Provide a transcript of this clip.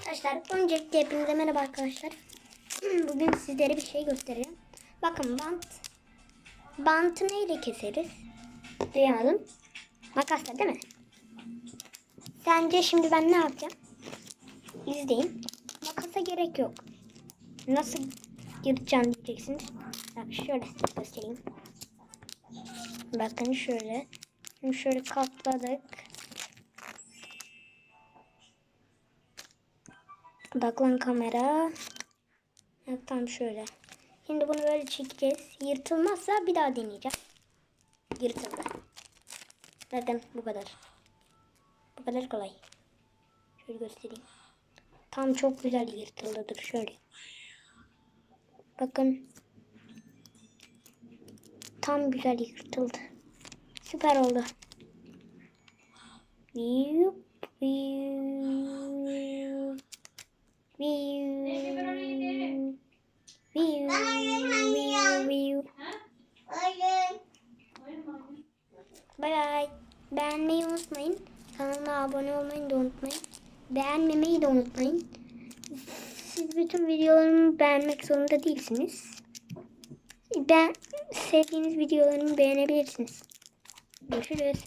Arkadaşlar öncelikle hepinize merhaba arkadaşlar. Bugün sizlere bir şey göstereceğim. Bakın bant. Bantı neyle keseriz? Duyamadım. Makasla değil mi? Sence şimdi ben ne yapacağım? İzleyin. Makasa gerek yok. Nasıl yırtacağım diyeceksiniz. Bak şöyle göstereyim. Bakın şöyle. Şimdi şöyle katladık. Bak lan kamera. Evet, tam şöyle. Şimdi bunu böyle çekeceğiz. Yırtılmazsa bir daha deneyeceğim. Yırtıldı. Zaten bu kadar. Bu kadar kolay. Şöyle göstereyim. Tam çok güzel yırtıldı. Dur şöyle. Bakın. Tam güzel yırtıldı. Süper oldu. Yup, yup. Bay bay. Beğenmeyi unutmayın. Kanalıma abone olmayı da unutmayın. Beğenmemeyi de unutmayın. Siz bütün videolarımı beğenmek zorunda değilsiniz. Ben sevdiğiniz videolarımı beğenebilirsiniz. Görüşürüz.